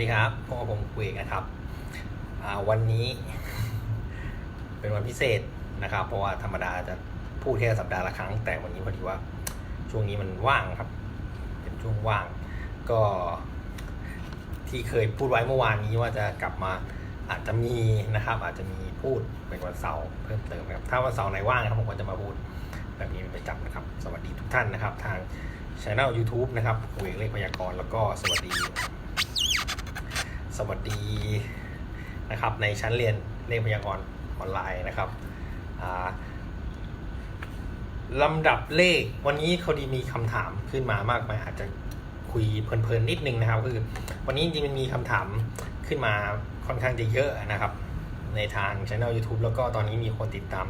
สวัสดีครับพวกผมคุยนะครับ วันนี้ เป็นวันพิเศษนะครับ เพราะว่าธรรมดาจะพูดแค่สัปดาห์ละครั้ง แต่วันนี้พอดีว่า ช่วงนี้มันว่างครับ เป็นช่วงว่าง ก็ ที่เคยพูดไว้เมื่อวานนี้ว่าจะกลับมาอาจจะมีนะครับ อาจจะมีพูดเป็นวันเสาร์เพิ่มเติมนะครับ ถ้าวันเสาร์ไหนว่างนะครับผมก็จะมาพูดแบบนี้เป็นประจำนะครับ สวัสดีทุกท่านนะครับ ทางช anel YouTube นะครับคุยเลขพยากรณ์แล้วก็สวัสดี สวัสดีนะครับในชั้นเรียนเลขพยากรณ์ออนไลน์นะครับลำดับเลขวันนี้เขาดีมีคำถามขึ้นมามากมายอาจจะคุยเพลินๆนิดนึงนะครับคือวันนี้จริงๆมันมีคำถามขึ้นมาค่อนข้างจะเยอะนะครับ ในทาง channel YouTube แล้วก็ตอนนี้มีคนติดตาม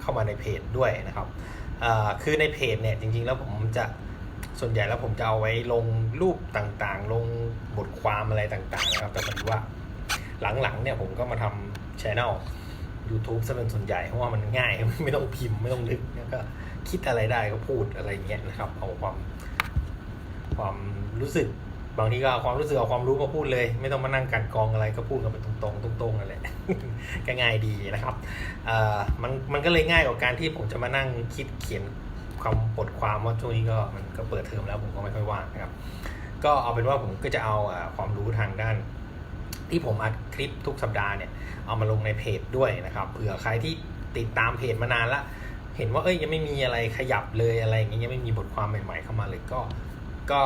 เข้ามาในเพจด้วยนะครับคือในเพจเนี่ยจริงๆแล้วผมจะ ส่วนใหญ่แล้วผมจะเอาไว้ลงรูปต่างๆ ลงบทความอะไรต่างๆนะครับแต่พอดีว่าหลังๆเนี่ยผมก็มาทำ channel YouTube ซะเป็นส่วนใหญ่เพราะว่ามันง่ายไม่ต้องพิมพ์ไม่ต้องนึกแล้วก็คิดอะไรได้ก็พูดอะไรเงี้ยนะครับ เอาความความรู้สึกบางทีก็เอาความรู้สึกเอาความรู้มาพูดเลย ไม่ต้องมานั่งกันกองอะไรก็พูดกันเป็นตรงๆตรงๆนั่นแหละก็ง่ายดีนะครับมันมันก็เลยง่ายกว่าการที่ผมจะมานั่งคิดเขียน ความบทความว่าช่วงนี้ก็มันก็เปิดเทอมแล้วผมก็ไม่ค่อยว่างนะครับ ก็เอาเป็นว่าผมก็จะเอาความรู้ทางด้าน ที่ผมอัดคลิปทุกสัปดาห์เนี่ยเอามาลงในเพจด้วยนะครับเผื่อใครที่ติดตามเพจมานานละเห็นว่าเอ้ยยังไม่มีอะไรขยับเลยอะไรอย่างเงี้ยยังไม่มีบทความใหม่ ๆ เข้ามาเลยก็ก็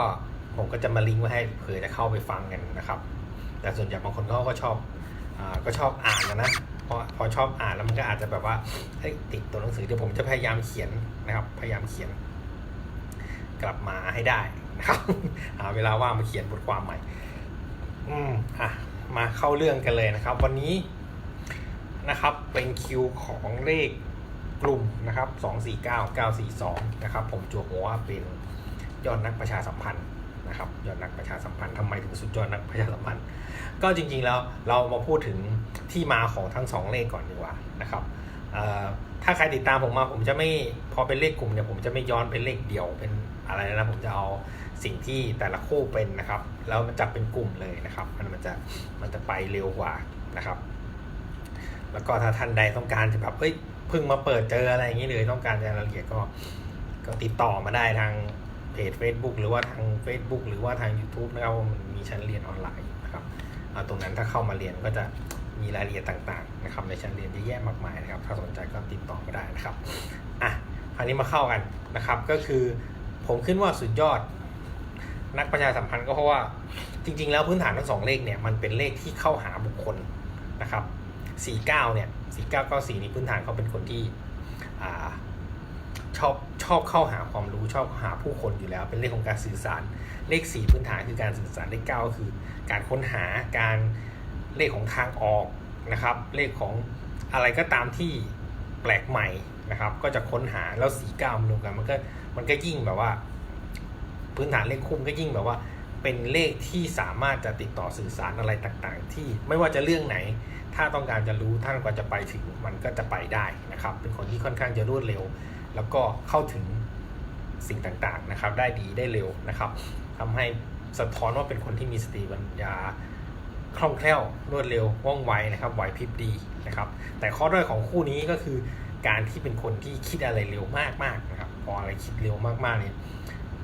ผมก็จะมาลิงก์ไว้ให้เผื่อจะเข้าไปฟังกันนะครับ แต่ส่วนใหญ่บางคนเขาก็ชอบอก็ชอบอ่านนะนะ พอพอชอบอ่านแล้วมันก็อาจจะแบบว่าเฮ้ติดตัวหนังสือเดี๋ยวผมจะพยายามเขียนนะครับ พยายามเขียน กลับมาให้ได้นะครับหาเวลาว่างมาเขียนบทความใหม่ อืมอะมาเข้าเรื่องกันเลยนะครับ วันนี้นะครับ เป็นคิวของเลขกลุ่มนะครับ 249 942 นะครับ ผมจัวหัวว่าเป็นยอดนักประชาสัมพันธ์ นะครับยอดนักประชาสัมพันธ์ทำไมถึงสุดยอดนักประชาสัมพันธ์ ก็จริงๆแล้วเรามาพูดถึงที่มาของทั้งสองเลขก่อนดีกว่านะครับถ้าใครติดตามผมมาผมจะไม่พอเป็นเลขกลุ่มเนี่ยผมจะไม่ย้อนเป็นเลขเดี่ยวเป็นอะไรนะผมจะเอาสิ่งที่แต่ละคู่เป็นนะครับแล้วมันจับเป็นกลุ่มเลยนะครับ มันมันจะมันจะไปเร็วกว่านะครับ แล้วก็ถ้าท่านใดต้องการจะแบบเฮ้ยเพิ่งมาเปิดเจออะไรอย่างนี้เลยต้องการรายละเอียดก็ก็ติดต่อมาได้ทาง เพจ Facebook หรือว่าทาง Facebook หรือว่าทาง YouTube นะครับว่ามันมีชั้นเรียนออนไลน์นะครับตรงนั้นถ้าเข้ามาเรียนก็จะมีรายละเอียดต่างๆนะครับในชั้นเรียนเยอะแยะมากมายนะครับ ถ้าสนใจก็ติดต่อมาได้นะครับอะคราวนี้มาเข้ากันนะครับ ก็คือผมขึ้นว่าสุดยอด นักประชาสัมพันธ์ก็เพราะว่าจริง ๆ แล้วพื้นฐานทั้งสองเลขเนี่ยมันเป็นเลขที่เข้าหาบุคคลนะครับ49เนี่ย4994นี่พื้นฐานเขาเป็นคนที่อ่า ชอบชอบเข้าหาความรู้ชอบหาผู้คนอยู่แล้ว เป็นเลขของการสื่อสารเลข4พื้นฐานคือการสื่อสารเลข9ก็คือ การค้นหาการเลขของทางออกนะครับ เลขของอะไรก็ตามที่แปลกใหม่นะครับ ก็จะค้นหาแล้ว49มันรวมกันมันก็มันก็ยิ่งแบบว่า พื้นฐานเลขคุ้มก็ยิ่งแบบว่า เป็นเลขที่สามารถจะติดต่อสื่อสารอะไรต่างๆ ที่ไม่ว่าจะเรื่องไหน ถ้าต้องการจะรู้ท่านกว่าจะไปถึงมันก็จะไปได้นะครับ เป็นคนที่ค่อนข้างจะรวดเร็ว แล้วก็เข้าถึงสิ่งต่างๆนะครับ ได้ดีได้เร็วนะครับทำให้สะท้อนว่าเป็นคนที่มีสติปัญญาคล่องแคล่วรวดเร็วว่องไวนะครับไหวพริบดีนะครับ แต่ข้อด้อยของคู่นี้ก็คือการที่เป็นคนที่คิดอะไรเร็วมากๆนะครับพออะไรคิดเร็วมากๆเนี่ย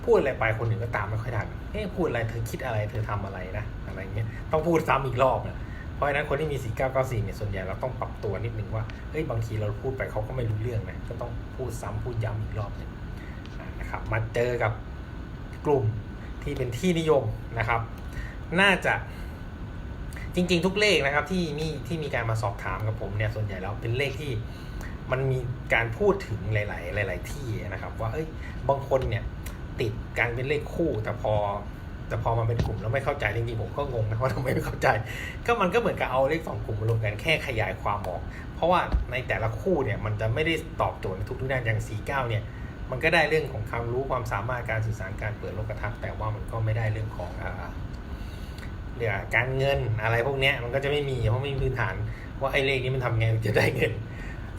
พูดอะไรไปคนอื่นก็ตามไม่ค่อยทันเอ๊ะพูดอะไรเธอคิดอะไรเธอทำอะไรนะอะไรเงี้ยต้องพูดซ้ำอีกรอบนะ เพราะฉะนั้นคนที่มี 4994 เนี่ยส่วนใหญ่เราต้องปรับตัวนิดนึงว่าเฮ้ยบางทีเราพูดไปเขาก็ไม่รู้เรื่องนะก็ต้องพูดซ้ำพูดย้ำอีกรอบหนึงอ่านะครับมาเจอกับกลุ่มที่เป็นที่นิยมนะครับ น่าจะจริง ๆ ทุกเลขนะครับที่มีที่มีการมาสอบถามกับผมเนี่ยส่วนใหญ่แล้วเป็นเลขที่มันมีการพูดถึงหลาย ๆ หลาย ๆ ที่นะครับ ว่าเอ้ยบางคนเนี่ยติดการเป็นเลขคู่แต่พอ แต่พอมันเป็นกลุ่มแล้วไม่เข้าใจจริงๆผมก็งงนะว่าทำไมไม่เข้าใจ ก็มันก็เหมือนกับเอาเลขสองกลุ่มมารวมกันแค่ขยายความออก เพราะว่าในแต่ละคู่เนี่ยมันจะไม่ได้ตอบโจทย์ในทุกๆด้านอย่าง49เนี่ยมันก็ได้เรื่องของความรู้ความสามารถการสื่อสารการเปิดโลกทัศน์แต่ว่ามันก็ไม่ได้เรื่องของเรื่องการเงินอะไรพวกนี้มันก็จะไม่มีเพราะไม่มีพื้นฐานว่าไอ้เลขนี้มันทำไงถึงจะได้เงิน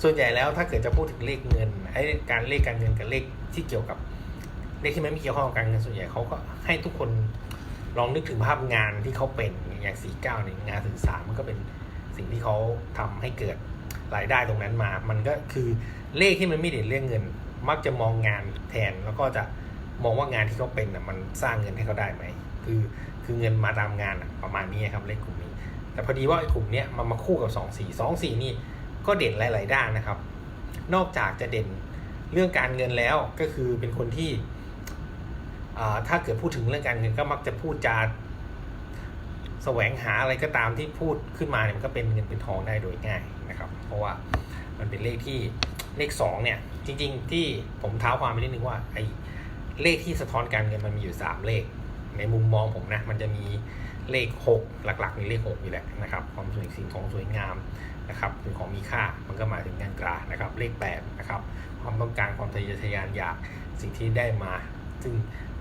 ส่วนใหญ่แล้วถ้าเกิดจะพูดถึงเลขเงินไอ้การเลขการเงินกับเลขที่เกี่ยวกับ เลขที่ไม่เกี่ยวข้องกับการเงินส่วนใหญ่เขาก็ให้ทุกคนลองนึกถึงภาพงานที่เขาเป็นอย่างสี่เก้าเนี่ยงานสื่อสารมันก็เป็นสิ่งที่เขาทำให้เกิดรายได้ตรงนั้นมา มันก็คือเลขที่มันไม่เด่นเรื่องเงิน มักจะมองงานแทนแล้วก็จะมองว่างานที่เขาเป็นน่ะมันสร้างเงินให้เขาได้ไหมคือคือเงินมาตามงานอะประมาณนี้ครับเลขกลุ่มนี้ แต่พอดีว่าไอ้กลุ่มนี้มันมาคู่กับสองสี่สองสี่นี่ก็เด่นหลาย ๆ ด้านนะครับ นอกจากจะเด่นเรื่องการเงินแล้วก็คือเป็นคนที่ ถ้าเกิดพูดถึงเรื่องการเงินก็มักจะพูดจาแสวงหาอะไรก็ตามที่พูดขึ้นมาเนี่ยมันก็เป็นเงินเป็นทองได้โดยง่ายนะครับ เพราะว่ามันเป็นเลขที่เลขสองเนี่ยจริง ๆ ที่ผมเท้าความไปนิดนึงว่าไอ้เลขที่สะท้อนการเงินมันมีอยู่สามเลข ในมุมมองผมนะมันจะมีเลข 6 หลักๆมีเลข 6 อยู่แหละนะครับความสวยสิ่งของสวยงามนะครับสิ่งของมีค่ามันก็หมายถึงงานกลานะครับเลข8นะครับความต้องการความทะเยอทะยานอยากสิ่งที่ได้มา ซึ่ง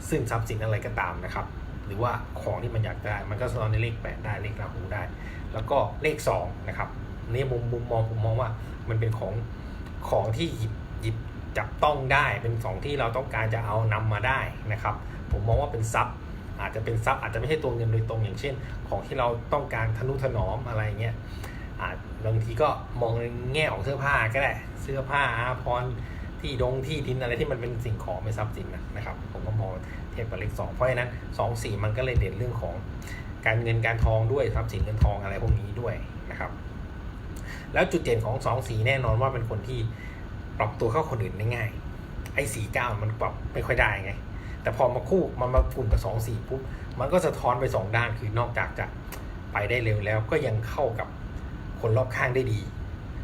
ซึ่งทรัพย์สินอะไรก็ตามนะครับ หรือว่าของที่มันอยากได้ มันก็สะท้อนในเลข8ได้เลขราหูได้ แล้วก็เลข2นะครับนี่มุมมุมมองผมมองว่ามันเป็นของของที่หยิบหยิบจับต้องได้เป็นสองที่เราต้องการจะเอานำมาได้นะครับ ผมมองว่าเป็นทรัพย์ อาจจะเป็นทรัพย์อาจจะไม่ใช่ตัวเงินโดยตรงอย่างเช่น ของที่เราต้องการทนุถนอมอะไรเงี้ยบางทีก็มองในแง่ของเสื้อผ้าก็ได้เสื้อผ้าอาภรณ์ ที่ดงที่ดินอะไรที่มันเป็นสิ่งของเป็นทรัพย์สินนะนะครับ ผมก็มองเทียบกับเลขสองเพราะฉะนั้นสองสี่มันก็เลยเด่นเรื่องของการเงินการทองด้วยทรัพย์สินเงินทองอะไรพวกนี้ด้วยนะครับ แล้วจุดเด่นของสองสีแน่นอนว่าเป็นคนที่ปรับตัวเข้าคนอื่นได้ง่ายไอ้สี่เก้ามันปรับไม่ค่อยได้ไง แต่พอมาคู่มันมากลุ่มกับสองสี่ปุ๊บมันก็สะท้อนไปสองด้านคือนอกจากจะไปได้เร็วแล้วก็ยังเข้ากับคนรอบข้างได้ดี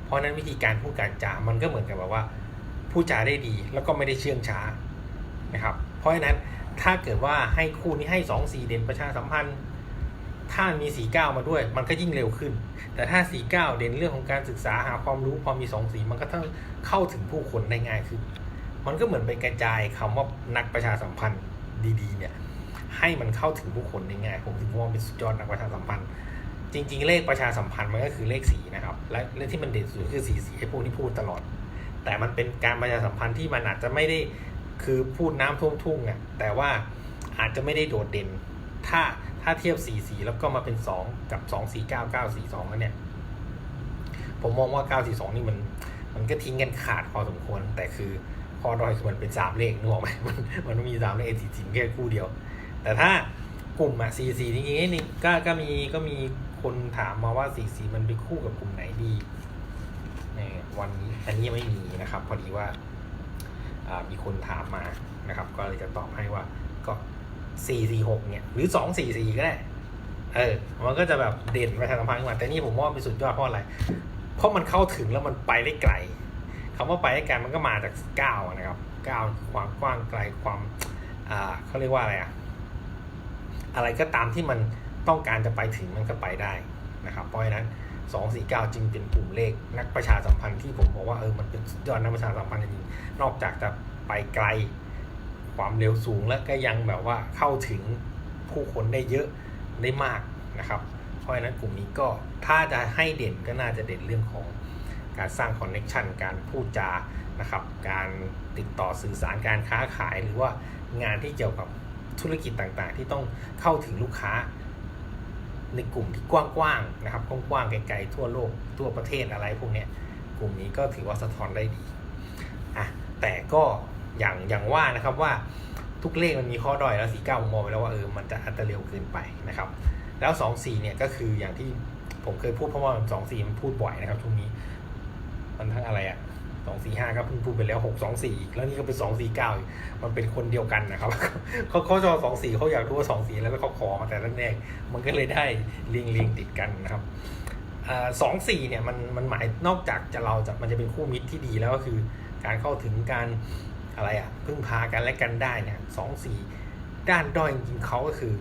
เพราะฉะนั้นวิธีการพูดการจามันก็เหมือนกับแบบว่า พูดจาได้ดีแล้วก็ไม่ได้เชื่องช้านะครับ เพราะฉะนั้นถ้าเกิดว่าให้คู่นี้ให้สองสี่เด่นประชาสัมพันธ์ ถ้ามีสี่เก้ามาด้วย มันก็ยิ่งเร็วขึ้น แต่ถ้าสี่เก้าเด่นเรื่องของการศึกษาหาความรู้พอมีสองสีมันก็ต้องเข้าถึงผู้คนได้ง่ายขึ้น มันก็เหมือนไปกระจายคำว่านักประชาสัมพันธ์ดีๆเนี่ยให้มันเข้าถึงผู้คนได้ง่ายผมถึงมองเป็นสุดยอดนักประชาสัมพันธ์ จริง ๆ เลขประชาสัมพันธ์มันก็คือเลขสีนะครับและเลขที่มันเด่นสุดคือสีสีให้พวกที่พูดตลอด แต่มันเป็นการประชาสัมพันธ์ที่มันอาจจะไม่ได้คือพูดน้ำท่วมทุ่งอะแต่ว่าอาจจะไม่ได้โดดเด่น ถ้าถ้าเทียบสีสีแล้วก็มาเป็นสองกับสองสี่เก้าเก้าสี่สองแล้วเนี่ย ผมมองว่าเก้าสี่สองนี่มันมันก็ทิ้งกันขาดพอสมควร แต่คือพอดอยคือมันเป็นสามเลขนึกออกไหมมันมันมีสามเลขสี่สิแค่คู่เดียว แต่ถ้ากลุ่มอะสี่สี่จริงๆนี่ก็ก็มีก็มีคนถามมาว่าสี่สี่มันไปคู่กับกลุ่มไหนดี ในวันนี้อันนี้ไม่มีนะครับ พอดีว่ามีคนถามมานะครับ ก็เลยจะตอบให้ว่าก็สี่สี่หกเนี่ย หรือสองสี่สี่ก็ได้เออมันก็จะแบบเด่นประชาสัมพันธ์มาแต่นี่ผมว่าเป็นสุดยอดเพราะอะไร เพราะมันเข้าถึงแล้วมันไปได้ไกลคำว่าไปได้ไกลมันก็มาจากก้าวนะครับก้าวความกว้างไกลความอ่าเขาเรียกว่าอะไรอะอะไรก็ตามที่มันต้องการจะไปถึงมันก็ไปได้นะครับ เพราะฉะนั้น สองสี่เก้าจึงเป็นกลุ่มเลขนักประชาสัมพันธ์ที่ผมบอกว่าเออมันเป็นสุดยอดนักประชาสัมพันธ์จริงนอกจากจะไปไกลความเร็วสูงแล้วก็ยังแบบว่าเข้าถึงผู้คนได้เยอะได้มากนะครับ เพราะฉะนั้นกลุ่มนี้ก็ถ้าจะให้เด่นก็น่าจะเด่นเรื่องของการสร้างคอนเน็ชันการพูดจานะครับ การติดต่อสื่อสารการค้าขายหรือว่างานที่เกี่ยวกับธุรกิจต่างๆ ที่ต้องเข้าถึงลูกค้า ในกลุ่มที่กว้างๆนะครับกว้างๆไกลๆทั่วโลกทั่วประเทศอะไรพวกนี้กลุ่มนี้ก็ถือว่าสะท้อนได้ดีอะแต่ก็อย่างอย่างว่านะครับว่าทุกเลขมันมีข้อด้อยแล้วสี่เก้ามมองไปแล้วว่าเออมันจะอาจจะเร็วเกินไปนะครับ แล้วสองสี่เนี่ยก็คืออย่างที่ผมเคยพูดเพราะว่าสองสี่มันพูดบ่อยนะครับช่วงนี้ มันทั้งอะไรอะ สองสี่ห้าก็เพิ่งพูดไปแล้วหกสองสี่อีกแล้วนี่ก็เป็นสองสี่เก้ามันเป็นคนเดียวกันนะครับเขาเขาชอสองสี่เขาอยากรู้ว่าสองสี่แล้วเขาขอมาแต่แรกมันก็เลยได้เรียงเรียงติดกันนะครับสองสี่เนี่ยมันมันหมายนอกจากจะเราจะมันจะเป็นคู่มิตรที่ดีแล้วก็คือการเข้าถึงการอะไรอะพึ่งพากันและกันได้เนี่ยสองสี่ด้านด้อยจริงเขาก็คือ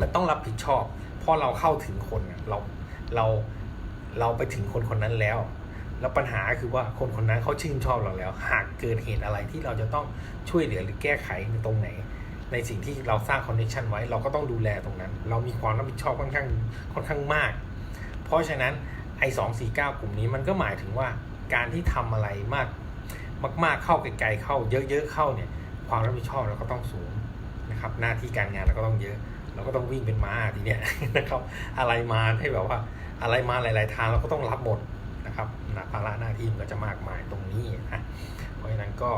มันต้องรับผิดชอบเพราะเราเข้าถึงคนเราเราเราไปถึงคนคนนั้นแล้ว แล้วปัญหาคือว่าคนคนนั้นเขาชื่นชอบเราแล้ว หากเกิดเหตุอะไรที่เราจะต้องช่วยเหลือหรือแก้ไขในตรงไหน ในสิ่งที่เราสร้างคอนเนคชันไว้ เราก็ต้องดูแลตรงนั้น เรามีความรับผิดชอบค่อนข้างค่อนข้างมาก เพราะฉะนั้นไอ้สองสี่เก้ากลุ่มนี้มันก็หมายถึงว่าการที่ทำอะไรมากมากๆเข้าไกลๆเข้า เยอะๆเข้าเนี่ยความรับผิดชอบเราก็ต้องสูงนะครับ หน้าที่การงานเราก็ต้องเยอะเราก็ต้องวิ่งเป็นม้าทีเนี้ยนะครับอะไรมาให้แบบว่าอะไรมาหลาย ๆ ทางเราก็ต้องรับหมด นะครับหนาภาระหน้าที่มันก็จะมากมายตรงนี้นะเพราะฉะนั้นก็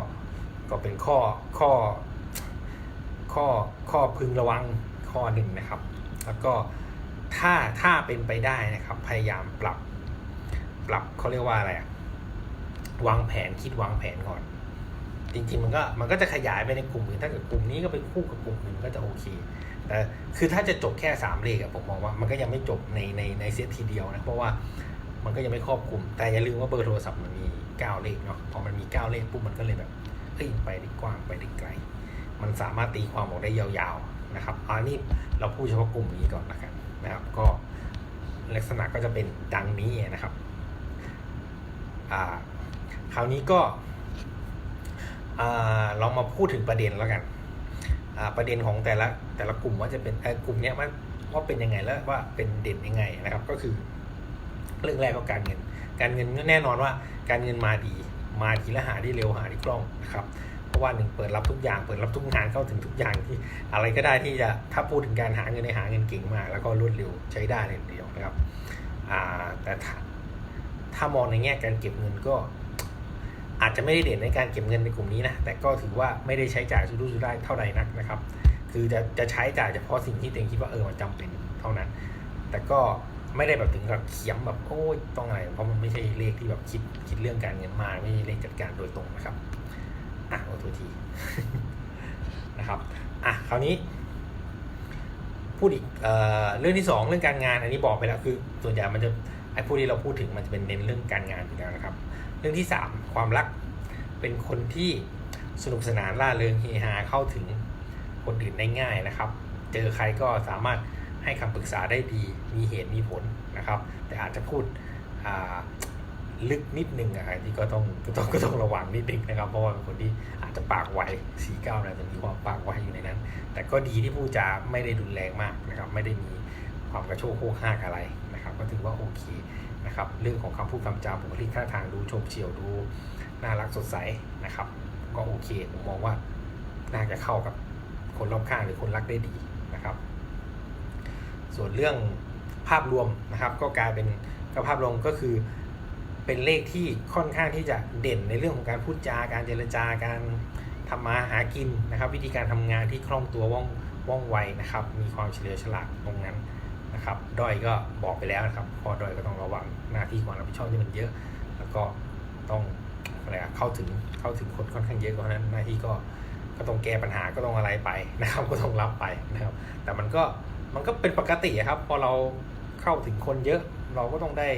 ก็เป็นข้อข้อข้อข้อพึงระวังข้อหนึ่งนะครับ แล้วก็ถ้าถ้าเป็นไปได้นะครับ พยายามปรับปรับเขาเรียกว่าอะไรอะวางแผนคิดวางแผนก่อน จริงๆมันก็มันก็จะขยายไปในกลุ่มอื่นถ้าเกิดกลุ่มนี้ก็ไปคู่กับกลุ่มอื่นก็จะโอเคแต่คือถ้าจะจบแค่สามเลขอะผมมองว่ามันก็ยังไม่จบในในในเซตทีเดียวนะเพราะว่า มันก็ยังไม่ครอบคลุม แต่อย่าลืมว่าเบอร์โทรศัพท์มันมีเก้าเลขเนาะพอมันมีเก้าเลขปุ๊บมันก็เลยแบบเฮ้ยไปได้กว้างไปได้ไกล มันสามารถตีความออกได้ยาวๆนะครับอันนี้เราพูดเฉพาะกลุ่มนี้ก่อนละกันนะครับ ก็ลักษณะก็จะเป็นดังนี้นะครับอ่าคราวนี้ก็อ่าเรามาพูดถึงประเด็นแล้วกันอ่าประเด็นของแต่ละแต่ละกลุ่มว่าจะเป็นเออกลุ่มนี้ว่าว่าเป็นยังไงแล้วว่าเป็นเด่นยังไงนะครับ ก็คือ เรื่องแรกก็การเงิน การเงินแน่นอนว่าการเงินมาดี มาทีละหาที่เร็วหาที่คล่องนะครับเพราะว่าหนึ่งเปิดรับทุกอย่างเปิดรับทุกงานเข้าถึงทุกอย่างที่อะไรก็ได้ที่จะถ้าพูดถึงการหาเงินในหาเงินเก่งมาก แล้วก็รวดเร็วใช้ได้เลยทีเดียวนะครับแต่ถ้ามองในแง่การเก็บเงินก็อาจจะไม่ได้เด่นในการเก็บเงินในกลุ่มนี้นะ แต่ก็ถือว่าไม่ได้ใช้จ่ายสุรุ่ยสุร่ายเท่าไหร่นักนะครับ คือจะจะใช้จ่ายเฉพาะสิ่งที่ตัวเองคิดว่าเออมันจำเป็นเท่านั้น แต่ก็ ไม่ได้แบบถึงกับเขียมแบบโอ้ยต้องอะไรเพราะมันไม่ใช่เลขที่แบบคิดคิดเรื่องการเงินมาไม่ใช่เลขจัดการโดยตรงนะครับอะโอทูทีนะครับอะคราวนี้ พูดอีกเอ่อเรื่องที่สองเรื่องการงานอันนี้บอกไปแล้วคือ ส่วนใหญ่มันจะไอ้พูดที่เราพูดถึงมันจะเป็นเน้นเรื่องการงานอยู่แล้วนะครับ เรื่องที่สามความรักเป็นคนที่สนุกสนานล่าเริงเฮฮาเข้าถึงคนอื่นได้ง่ายนะครับ เจอใครก็สามารถ ให้คำปรึกษาได้ดี มีเหตุมีผลนะครับ แต่อาจจะพูดลึกนิดนึงอะที่ก็ต้องก็ต้องก็ต้องระวังนิดนึงนะครับ เพราะว่าเป็นคนที่อาจจะปากไวสี่เก้านะจะมีความปากไวอยู่ในนั้น แต่ก็ดีที่พูดจาไม่ได้รุนแรงมากนะครับ ไม่ได้มีความกระโชกโคกห้ากอะไรนะครับ ก็ถือว่าโอเคนะครับ เรื่องของคำพูดคำจาบุคลิกท่าทางดูโฉบเฉียวดูน่ารักสดใสนะครับ ก็โอเคผมมองว่าน่าจะเข้ากับคนรอบข้างหรือคนรักได้ดีนะครับ ส่วนเรื่องภาพรวมนะครับ ก็กลายเป็นก็ภาพรวมก็คือเป็นเลขที่ค่อนข้างที่จะเด่นในเรื่องของการพูดจาการเจรจาการทำมาหากินนะครับ วิธีการทำงานที่คล่องตัวว่องว่องไวนะครับ มีความเฉลียวฉลาดตรงนั้นนะครับด้อยก็บอกไปแล้วนะครับพอด้อยก็ต้องระวังหน้าที่ความรับผิดชอบที่มันเยอะ แล้วก็ต้องอะไรอะเข้าถึงเข้าถึงคนค่อนข้างเยอะเพราะนั้นหน้าที่ก็ก็ต้องแก้ปัญหาก็ต้องอะไรไปนะครับ ก็ต้องรับไปนะครับ แต่มันก็ มันก็เป็นปกติครับ พอเราเข้าถึงคนเยอะ เราก็ต้องได้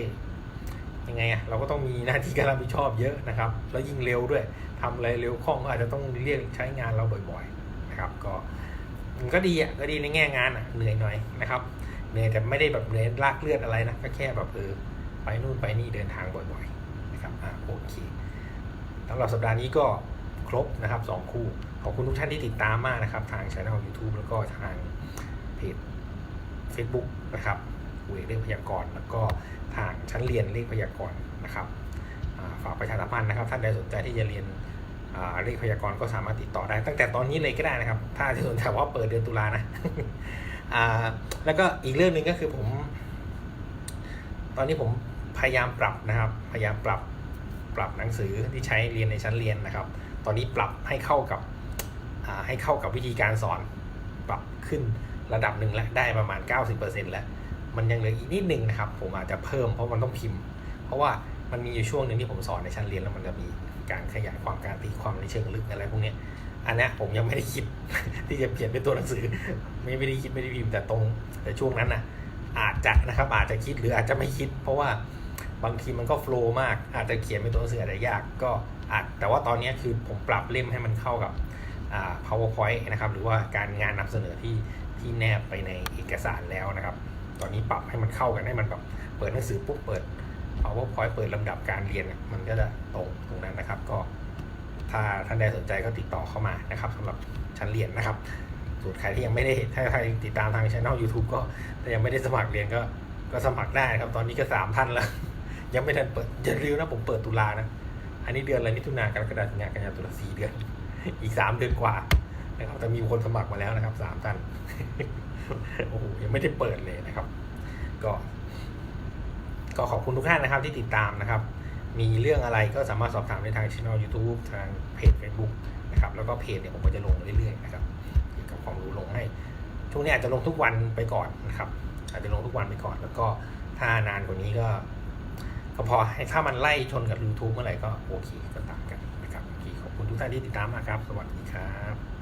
ยังไงอะเราก็ต้องมีหน้าที่การรับผิดชอบเยอะนะครับ แล้วยิ่งเร็วด้วยทำอะไรเร็วคล่องก็อาจจะต้องเรียกใช้งานเราบ่อยๆนะครับ ก็มันก็ดีอะก็ดีในแง่งานอะเหนื่อยหน่อยนะครับเหนื่อยแต่ไม่ได้แบบเหนื่อยลากเลือดอะไรนะก็แค่แบบเออไปนู่นไปนี่เดินทางบ่อยๆนะครับอ่าโอเคสำหรับสัปดาห์นี้ก็ครบนะครับสองคู่ ขอบคุณทุกท่านที่ติดตามมากนะครับ ทางช่อง YouTube แล้วก็ทางเพจ Facebook นะครับคุยเรื่องพยากรณ์แล้วก็ทางชั้นเรียนเลขพยากรณ์นะครับฝากประชาสัมพันธ์นะครับ ท่านใดสนใจที่จะเรียนเลขพยากรณ์ก็สามารถติดต่อได้ ตั้งแต่ตอนนี้เลยก็ได้นะครับ ถ้าจะสนใจว่าเปิดเดือนตุลานะแล้วก็อีกเรื่องหนึ่งก็คือผม ตอนนี้ผมพยายามปรับนะครับ พยายามปรับปรับหนังสือที่ใช้เรียนในชั้นเรียนนะครับ ตอนนี้ปรับให้เข้ากับให้เข้ากับวิธีการสอนปรับขึ้น ระดับหนึ่งแล้วได้ประมาณ 90%แล้ว มันยังเหลืออีกนิดนึงนะครับ ผมอาจจะเพิ่มเพราะมันต้องพิมพ์ เพราะว่ามันมีอยู่ช่วงหนึ่งที่ผมสอนในชั้นเรียนแล้วมันจะมีการขยายความการตีความในเชิงลึกอะไรพวกนี้อันนี้ผมยังไม่ได้คิดที่จะเขียนเป็นตัวหนังสือ ไม่ได้คิดไม่ได้พิมพ์แต่ตรงแต่ช่วงนั้นนะอาจจะนะครับอาจจะคิดหรืออาจจะไม่คิด เพราะว่าบางทีมันก็โฟล์มาก อาจจะเขียนเป็นตัวหนังสืออาจจะยากก็อาจแต่ว่าตอนนี้คือผมปรับเล่มให้มันเข้ากับ powerpoint นะครับหรือว่าการงานนำเสนอที่ ที่แนบไปในเอกสารแล้วนะครับ ตอนนี้ปรับให้มันเข้ากันให้มันแบบเปิดหนังสือปุ๊บเปิด powerpoint เปิดลำดับการเรียนมันก็จะตรงตรงนั้นนะครับ ก็ถ้าท่านใดสนใจก็ติดต่อเข้ามานะครับสำหรับชั้นเรียนนะครับส่วนใครที่ยังไม่ได้ถ้าใครติดตามทางช่อง YouTube ก็ถ้ายังไม่ได้สมัครเรียนก็ก็สมัครได้ครับ ตอนนี้ก็สามท่านแล้ว ยังไม่ทันเปิดอย่าลืมนะผมเปิดตุลานะ อันนี้เดือนอะไรมิถุนากรกฎาคมกันยากันยาตุลาสี่เดือน อีกสามเดือนกว่า นะครับแต่มีคนสมัครมาแล้วนะครับสามท่านโอ้โหยังไม่ได้เปิดเลยนะครับ ก็ ก็ขอบคุณทุกท่านนะครับ ที่ติดตามนะครับ มีเรื่องอะไรก็สามารถสอบถามได้ทางช่อง YouTube ทางเพจ Facebook นะครับ แล้วก็เพจเนี่ยผมก็จะลงเรื่อยๆนะครับเกี่ยวกับความรู้ลงให้ช่วงนี้อาจจะลงทุกวันไปก่อนนะครับ อาจจะลงทุกวันไปก่อน แล้วก็ถ้านานกว่านี้ก็ ก็พอให้ถ้ามันไล่ชนกับ YouTube เมื่อไหร่ก็โอเคก็ตามกันนะครับโอเคขอบคุณทุกท่านที่ติดตามมาครับ สวัสดีครับ